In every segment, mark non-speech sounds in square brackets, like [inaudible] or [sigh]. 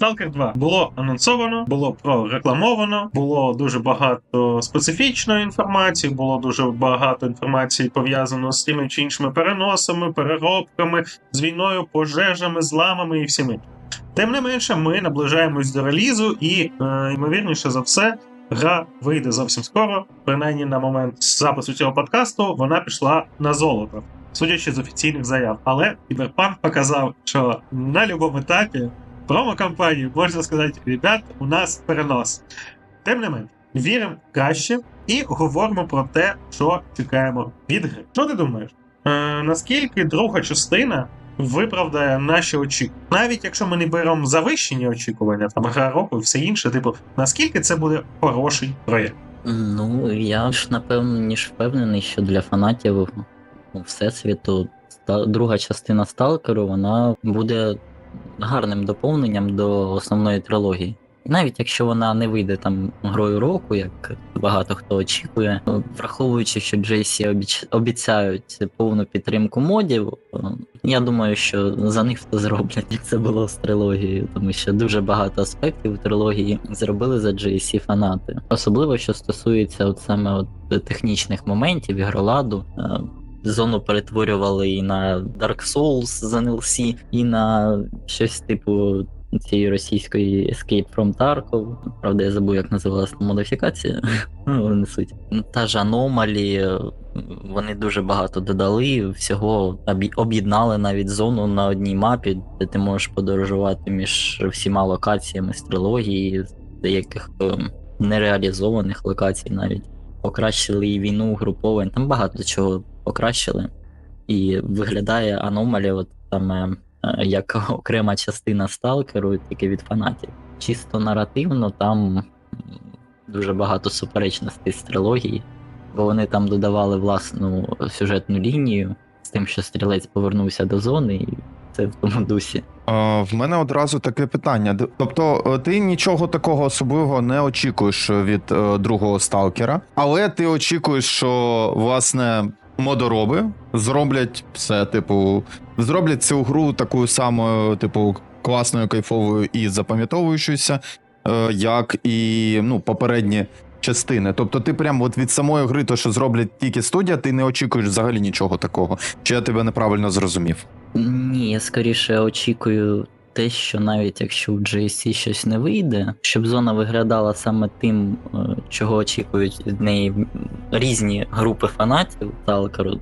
Stalker 2 було анонсовано, було прорекламовано, було дуже багато специфічної інформації, було дуже багато інформації пов'язано з тими чи іншими переносами, переробками, з війною, пожежами, зламами і всіми. Тим не менше, ми наближаємось до релізу, і е, ймовірніше за все, гра вийде зовсім скоро. Принаймні на момент запису цього подкасту вона пішла на золото, судячи з офіційних заяв. Але Кіберпанк показав, що на будь-якому етапі промо-кампанії можна сказати: ребят, у нас перенос. Тим не менше, віримо краще і говоримо про те, що чекаємо від гри. Що ти думаєш? Е, наскільки друга частина виправдає наші очікування? Навіть якщо ми не беремо завищені очікування, там гра року і все інше, типу, наскільки це буде хороший проєкт? Ну, я ж напевно ніж впевнений, що для фанатів ну, Всесвіту друга частина Сталкеру вона буде гарним доповненням до основної трилогії. Навіть якщо вона не вийде там грою року, як багато хто очікує, ну, враховуючи, що JC обіцяють повну підтримку модів, е, я думаю, що за них все зроблять, як це було з трилогією, тому що дуже багато аспектів трилогії зробили за JC фанати. Особливо що стосується от саме от технічних моментів, ігроладу. Зону перетворювали і на Dark Souls з NLC, і на щось типу цієї російської Escape from Tarkov. Правда, я забув, як називалася модифікація. [laughs] Ну, суть. Та ж аномалі, вони дуже багато додали, всього об'єднали навіть зону на одній мапі, де ти можеш подорожувати між всіма локаціями з деяких ем, нереалізованих локацій навіть. Покращили і війну угруповань, там багато чого покращили. І виглядає аномалі, от саме е, як [laughs] окрема частина сталкеру, тільки від фанатів. Чисто наративно там дуже багато суперечностей з трилогії, бо вони там додавали власну сюжетну лінію з тим, що стрілець повернувся до зони, і це в тому дусі. Е, В мене одразу таке питання. Тобто, е, ти нічого такого особливого не очікуєш від е, другого сталкера, але ти очікуєш, що власне модороби зроблять все, типу, зроблять цю гру такою самою, типу, класною, кайфовою і запам'ятовуючоюся, е, як і ну, попередні частини. Тобто, ти прям от від самої гри, то що зроблять тільки студія, ти не очікуєш взагалі нічого такого. Чи я тебе неправильно зрозумів? Ні, я скоріше очікую те, що навіть якщо в JC щось не вийде, щоб зона виглядала саме тим, е, чого очікують від неї різні групи фанатів Сталкеру,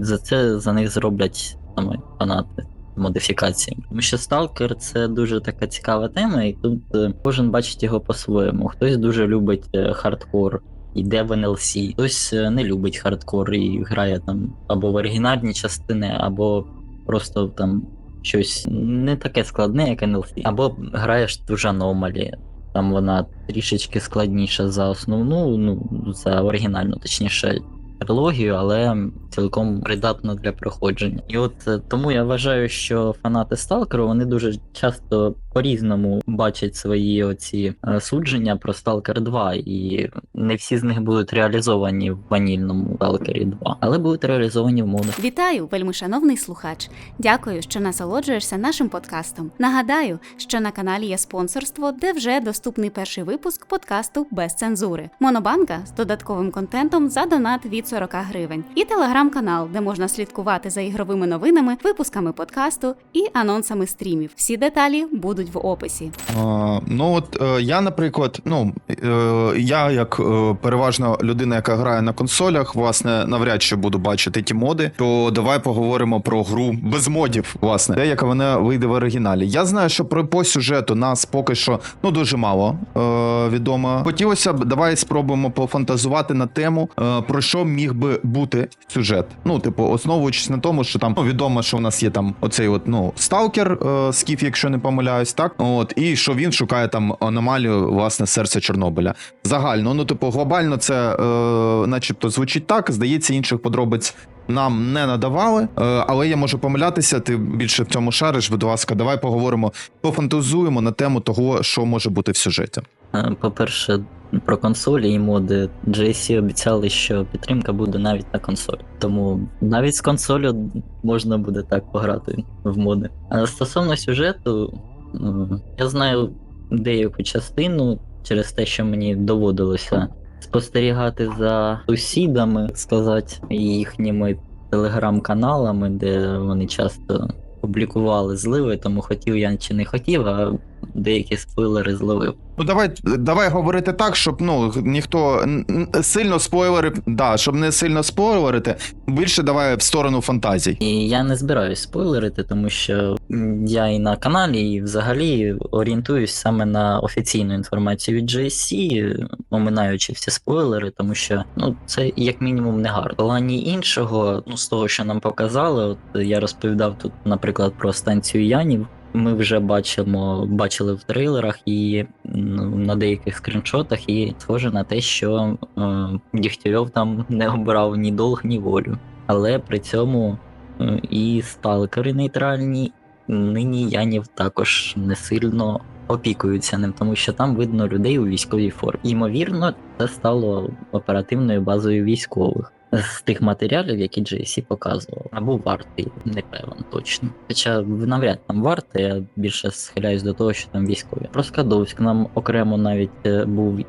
за це за них зроблять саме фанати. Модифікації, тому що Сталкер це дуже така цікава тема, і тут е, кожен бачить його по-своєму. Хтось дуже любить е, хардкор, йде в NLC, хтось не любить хардкор і грає там або в оригінальні частини, або просто там щось не таке складне, як NLC. Або граєш ту ж аномалі. Там вона трішечки складніша за основну, ну за оригінальну, точніше, трилогію, але цілком придатна для проходження. І от е, тому я вважаю, що фанати Сталкеру вони дуже часто по-різному бачать свої оці е, судження про Stalker 2, і не всі з них будуть реалізовані в ванільному Stalker 2, але будуть реалізовані в модах. Вітаю, вельмишановний слухач. Дякую, що насолоджуєшся нашим подкастом. Нагадаю, що на каналі є спонсорство, де вже доступний перший випуск подкасту без цензури. Монобанка з додатковим контентом за донат від 40 гривень. І телеграм-канал, де можна слідкувати за ігровими новинами, випусками подкасту і анонсами стрімів. Всі деталі будуть в описі. А, ну от е, я, наприклад, ну е, я як е, переважно людина, яка грає на консолях, власне, навряд чи буду бачити ті моди. То давай поговоримо про гру без модів, власне, те, яка вона вийде в оригіналі. Я знаю, що про по сюжету нас поки що ну дуже мало е, відомо. Хотілося б, давай спробуємо пофантазувати на тему, е, про що міг би бути сюжет. Ну, типу, основуючись на тому, що там ну, відомо, що у нас є там оцей от ну сталкер, е, скіф, якщо не помиляюсь, так от і що він шукає там аномалію власне серця Чорнобиля. Загально, ну типу, глобально це, е, начебто, звучить так. Здається, інших подробиць. Нам не надавали, е, але я можу помилятися. Ти більше в цьому шариш. Будь ласка, давай поговоримо, пофантазуємо на тему того, що може бути в сюжеті. Е, По-перше, про консолі і моди JC обіцяли, що підтримка буде навіть на консолі. Тому навіть з консолю можна буде так пограти в моди. А стосовно сюжету, М, Я знаю деяку частину через те, що мені доводилося спостерігати за сусідами, сказати, їхніми телеграм-каналами, де вони часто публікували зливи, тому хотів я чи не хотів, а деякі спойлери зловив. Ну давай, давай говорити так, щоб ну ніхто сильно спойлери, да, щоб не сильно спойлерити, більше давай в сторону фантазій. І я не збираюсь спойлерити, тому що я і на каналі, і взагалі орієнтуюсь саме на офіційну інформацію від GSC, оминаючи всі спойлери, тому що ну це як мінімум не гарно. Плані іншого, ну з того, що нам показали, от я розповідав тут, наприклад, про станцію Янів. Ми вже бачимо, бачили в трейлерах і ну, на деяких скріншотах, і схоже на те, що е, Дігтярьов там не обрав ні долг, ні волю. Але при цьому е, і сталкери нейтральні, нині Янів також не сильно опікуються ним, тому що там видно людей у військовій формі. Ймовірно, це стало оперативною базою військових. З тих матеріалів, які JC показував, або вартий, не певен точно. Хоча навряд там варти, я більше схиляюсь до того, що там військові. Про Скадовськ нам окремо навіть е, був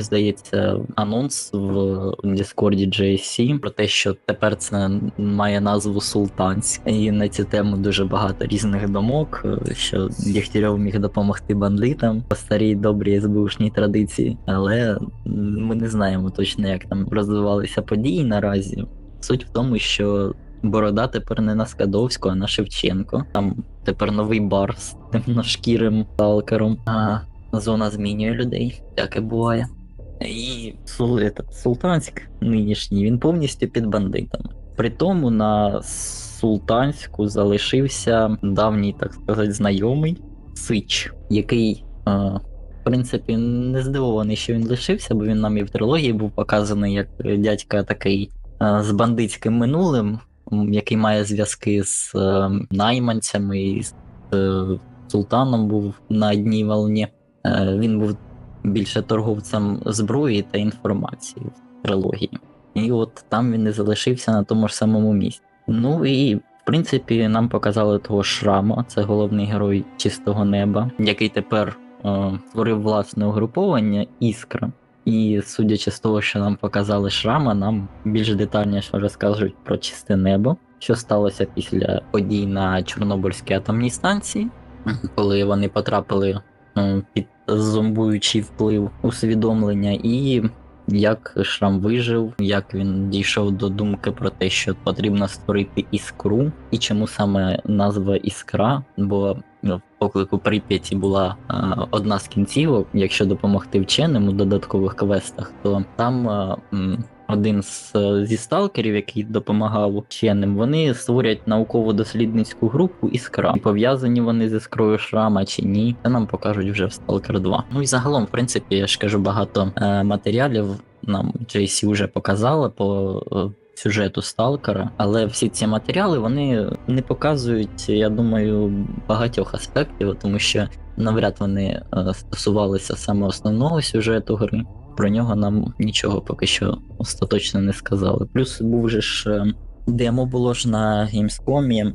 здається, анонс в Діскорді JSC про те, що тепер це має назву Султанськ, і на цю тему дуже багато різних думок, е, що Дігтярьов міг допомогти бандитам по старій добрій СБУшній традиції, але ми не знаємо точно, як там розвивалися події наразі. Суть в тому, що Борода тепер не на Скадовську, а на Шевченко. Там тепер новий бар з [laughs] темношкірим сталкером. А зона змінює людей, таке буває. І этот, Султанськ нинішній, він повністю під бандитами. При тому на Султанську залишився давній, так сказати, знайомий Сич, який, е, в принципі, не здивований, що він лишився, бо він нам і в трилогії був показаний як дядька такий е, з бандитським минулим, який має зв'язки з е, найманцями і з е, султаном був на одній волні. Е, він був більше торговцем зброї та інформації в трилогії. І от там він і залишився на тому ж самому місці. Ну і в принципі нам показали того шрама, це головний герой чистого неба, який тепер е, створив власне угруповання Іскра. І судячи з того, що нам показали шрама, нам більш детальніше розкажуть про чисте небо, що сталося після подій на Чорнобильській атомній станції, коли вони потрапили під зомбуючий вплив усвідомлення, і як Шрам вижив, як він дійшов до думки про те, що потрібно створити іскру, і чому саме назва Іскра, бо в поклику Прип'яті була е, одна з кінцівок. Якщо допомогти вченим у додаткових квестах, то там е, м, один з зі сталкерів, який допомагав вченим, вони створять науково-дослідницьку групу Іскра. І пов'язані вони з іскрою шрама чи ні, це нам покажуть вже в Stalker 2. Ну і загалом, в принципі, я ж кажу, багато е, матеріалів нам JC вже показала по. е, Сюжету сталкера, але всі ці матеріали вони не показують, я думаю, багатьох аспектів, тому що навряд вони е, стосувалися саме основного сюжету гри. Про нього нам нічого поки що остаточно не сказали. Плюс був же ж е, демо було ж на Gamescom,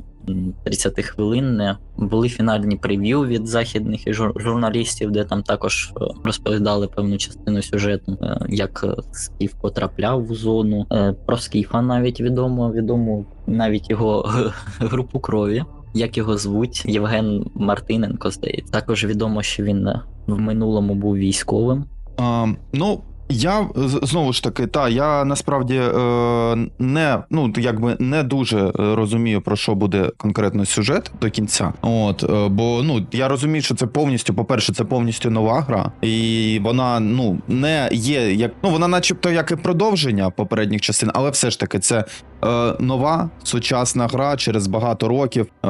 30 хвилинне. Були фінальні прев'ю від західних жур- журналістів, де там також е, розповідали певну частину сюжету, е, як Скіф потрапляв в зону. Про Скіфа навіть відомо, відомо навіть його [laughs] групу крові. Як його звуть, Євген Мартиненко, здається. Також відомо, що він в минулому був військовим. А, ну. Я знову ж таки, та я насправді е, не ну якби не дуже розумію про що буде конкретно сюжет до кінця. От е, бо ну я розумію, що це повністю, по-перше, це повністю нова гра, і вона ну не є як ну вона, начебто, як і продовження попередніх частин, але все ж таки це е, нова сучасна гра через багато років, е,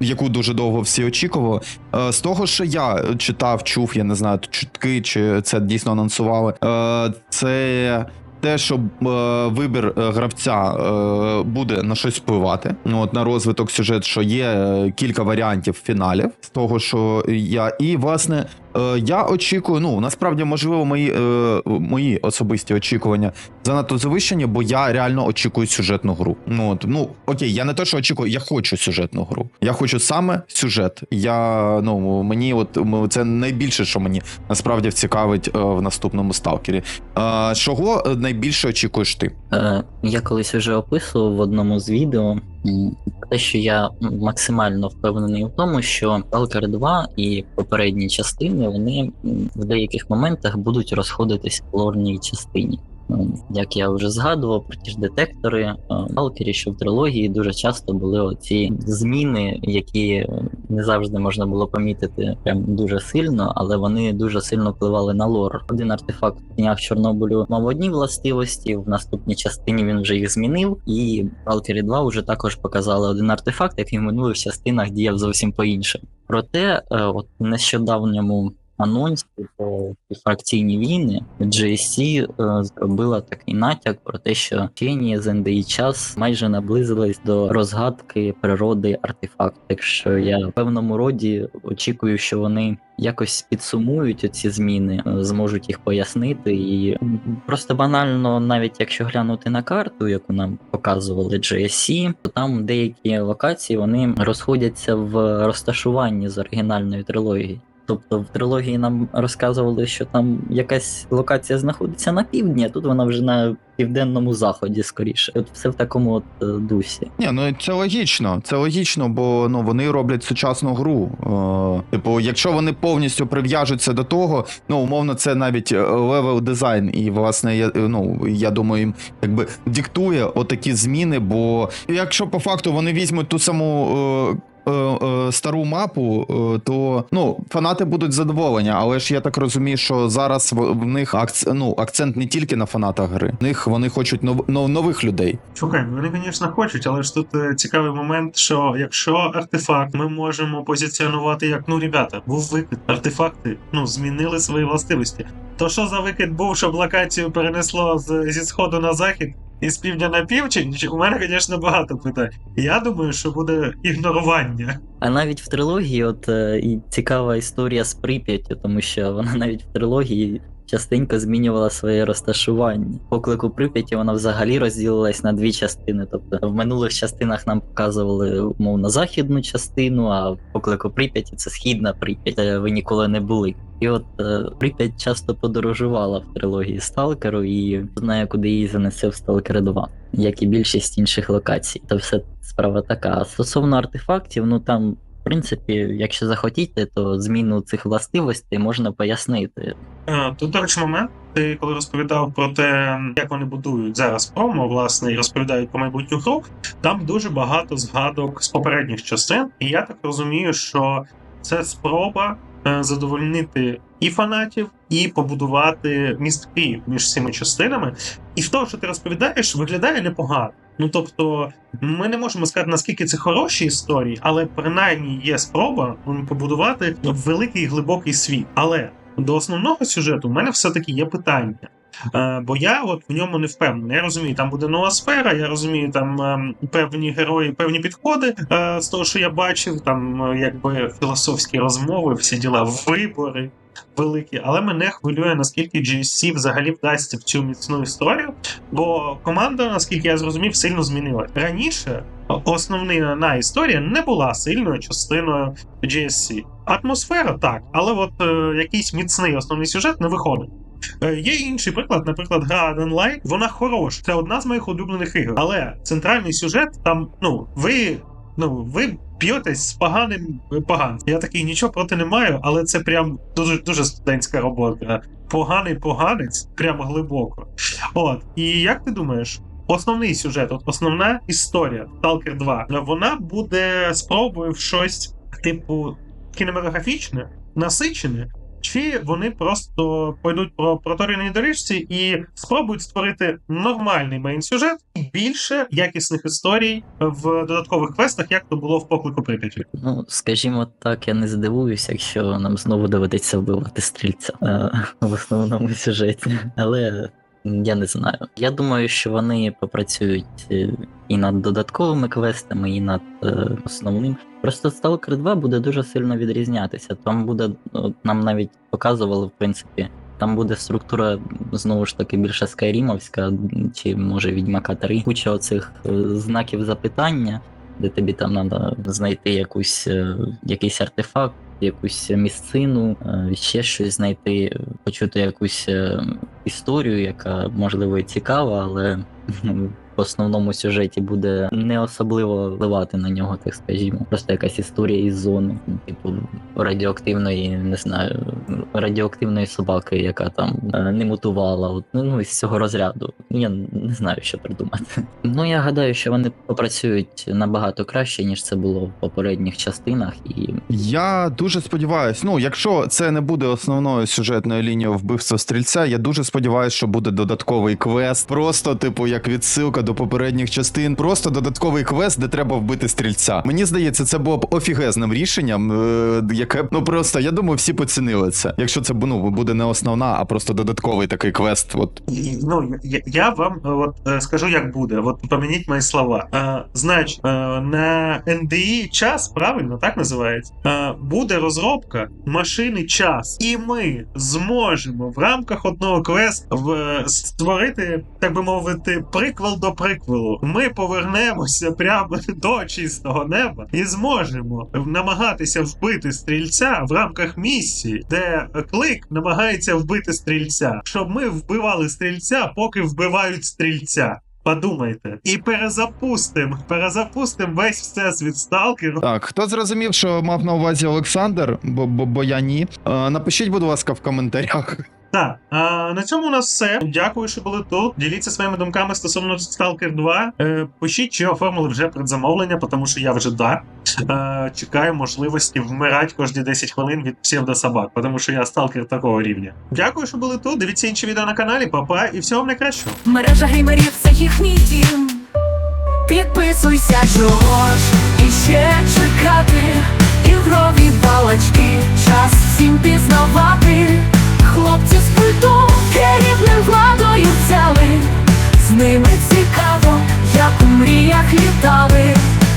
яку дуже довго всі очікували. Е, З того, що я читав, чув, я не знаю, чутки, чи це дійсно анонсували. Е, Це те, що е, вибір е, гравця буде на щось впливати. Ну, От на розвиток сюжет, що є кілька варіантів фіналів з того, що я. І власне я очікую, ну насправді, можливо, мої, е, мої особисті очікування занадто завищені, бо я реально очікую сюжетну гру. Ну, от, ну окей, я не те, що очікую, я хочу сюжетну гру. Я хочу саме сюжет. Я ну мені, от це найбільше, що мені насправді цікавить е, в наступному сталкері. Е, чого е, найбільше очікуєш ти? Е, Я колись вже описував в одному з відео те, що я максимально впевнений в тому, що Stalker 2 і попередні частини вони в деяких моментах будуть розходитись в лорній частині. Як я вже згадував про ті ж детектори, е, в Stalker, що в трилогії дуже часто були оці зміни, які е, не завжди можна було помітити прям дуже сильно, але вони дуже сильно впливали на лор. Один артефакт в тінях Чорнобилю мав одні властивості, в наступній частині він вже їх змінив, і в Valkyrie 2 вже також показали один артефакт, який в минулих частинах діяв зовсім по-іншому. Проте, е, от нещодавньому анонсі ці фракційні війни GSC е, зробила такий натяк про те, що вчені з НДІ час майже наблизились до розгадки природи артефакту. Так що я в певному роді очікую, що вони якось підсумують оці зміни, е, зможуть їх пояснити. І просто банально, навіть якщо глянути на карту, яку нам показували GSC, то там деякі локації вони розходяться в розташуванні з оригінальної трилогії. Тобто в трилогії нам розказували, що там якась локація знаходиться на півдні, а тут вона вже на південному заході скоріше. От все в такому от е, дусі. Ні, ну це логічно. Це логічно, бо ну вони роблять сучасну гру. Е, типу, якщо вони повністю прив'яжуться до того, ну умовно, це навіть левел дизайн, і власне я ну я думаю, їм якби диктує отакі зміни. Бо якщо по факту вони візьмуть ту саму. Е, е, е, Стару мапу, е, то ну фанати будуть задоволені, але ж я так розумію, що зараз в, них акц, ну, акцент не тільки на фанатах гри. В них вони хочуть нов, нов, нових людей. Слухай, вони, звісно, хочуть, але ж тут е, цікавий момент, що якщо артефакт ми можемо позиціонувати як ну, ребята, був викид, артефакти ну змінили свої властивості. То що за викид був, щоб локацію перенесло з, зі сходу на захід і з півдня на південь? У мене, звісно, багато питань. Я думаю, що буде ігнорування. А навіть в трилогії, от е, і цікава історія з Прип'яттю, тому що вона навіть в трилогії частенько змінювала своє розташування. Поклику Прип'яті вона взагалі розділилась на дві частини. Тобто в минулих частинах нам показували умовно західну частину, а в поклику Прип'яті це східна Прип'ять, де ви ніколи не були. І от е, Прип'ять часто подорожувала в трилогії Сталкеру і знає, куди її занесе в Сталкер 2, як і більшість інших локацій. Це все справа така. А стосовно артефактів, ну там. В принципі, якщо захотіти, то зміну цих властивостей можна пояснити. Е, Тут, до речі, момент, ти коли розповідав про те, як вони будують зараз промо, власне, і розповідають про майбутню гру, там дуже багато згадок з попередніх частин, і я так розумію, що це спроба е, задовольнити і фанатів, і побудувати містки між цими частинами. І в того, що ти розповідаєш, виглядає непогано. Ну тобто, ми не можемо сказати, наскільки це хороші історії, але принаймні є спроба побудувати великий глибокий світ. Але до основного сюжету в мене все-таки є питання. Е, бо я от в ньому не впевнений. Я розумію, там буде нова сфера, я розумію, там ем, певні герої, певні підходи е, з того, що я бачив, там е, якби філософські розмови, всі діла, вибори великі. Але мене хвилює, наскільки GSC взагалі вдасться в цю міцну історію. Бо команда, наскільки я зрозумів, сильно змінилась. Раніше основна історія не була сильною частиною GSC. Атмосфера так, але от е, якийсь міцний основний сюжет не виходить. Е, Є інший приклад, наприклад, гра Adden Light, вона хороша. Це одна з моїх улюблених ігор. Але центральний сюжет там, ну, ви. Ну, ви б'єтесь з поганим поганцем. Я такий нічого проти не маю, але це прям дуже дуже студентська робота. Поганий поганець, прямо глибоко. От. І як ти думаєш, основний сюжет, от основна історія Stalker 2, вона буде спробою в щось, типу, кінематографічне, насичене, чи вони просто пойдуть по протореній доріжці і спробують створити нормальний мейн-сюжет і більше якісних історій в додаткових квестах, як то було в поклику Прип'яті. Ну, скажімо так, я не здивуюся, якщо нам знову доведеться вбивати стрільця е, [laughs] в основному сюжеті. Але Я не знаю. Я думаю, що вони попрацюють е, і над додатковими квестами, і над е, основним. Просто Stalker 2 буде дуже сильно відрізнятися. Там буде, от нам навіть показували, в принципі, там буде структура знову ж таки більше скайрімовська, чи може Відьмака 3. Куча оцих е, знаків запитання, де тобі там треба знайти якусь, е, якийсь артефакт, якусь місцину, е, ще щось знайти, почути якусь е, історію, яка можливо і цікава, але основному сюжеті буде не особливо впливати на нього, так скажімо. Просто якась історія із зони, типу радіоактивної, не знаю, радіоактивної собаки, яка там е, не мутувала. От, ну із цього розряду. Я не знаю, що придумати. [laughs] Ну я гадаю, що вони попрацюють набагато краще, ніж це було в попередніх частинах, і Я дуже сподіваюся, ну якщо це не буде основною сюжетною лінією вбивства стрільця, я дуже сподіваюся, що буде додатковий квест. Просто, типу, як відсилка до попередніх частин. Просто додатковий квест, де треба вбити стрільця. Мені здається, це було б офігезним рішенням, е, яке ну просто я думаю, всі поцінили це. Якщо це ну, буде не основна, а просто додатковий такий квест. От Ну, я, я вам е, от е, скажу, як буде. От помініть мої слова. Е, значить, е, на NDI час, правильно так називається, е, буде розробка машини час, і ми зможемо в рамках одного квесту в, створити, так би мовити, приквел до приквелу. Ми повернемося прямо [laughs] до чистого неба і зможемо намагатися вбити стрільця в рамках місії, де клик намагається вбити стрільця, щоб ми вбивали стрільця, поки вбивають стрільця. Подумайте, і перезапустим, перезапустим весь всесвіт сталкеру. так, хто зрозумів, що мав на увазі Олександр, бо, бо, бо я ні. Е, напишіть, будь ласка, в коментарях. Так, а на цьому у нас все. Дякую, що були тут. Діліться своїми думками стосовно Stalker 2. Е, пишіть, чи оформили вже предзамовлення, тому що я вже да. Е, чекаю можливості вмирати кожні 10 хвилин від псевдособак, тому що я сталкер такого рівня. Дякую, що були тут. Дивіться інші відео на каналі. Папа, і всього вам найкращого. Мережа геймерів це їхній дім. Підписуйся, чого ж іще чекати. Ігрові балачки, час всім пізнавати. Хлопці з пульту керівним владою взяли, з ними цікаво, як у мріях літали.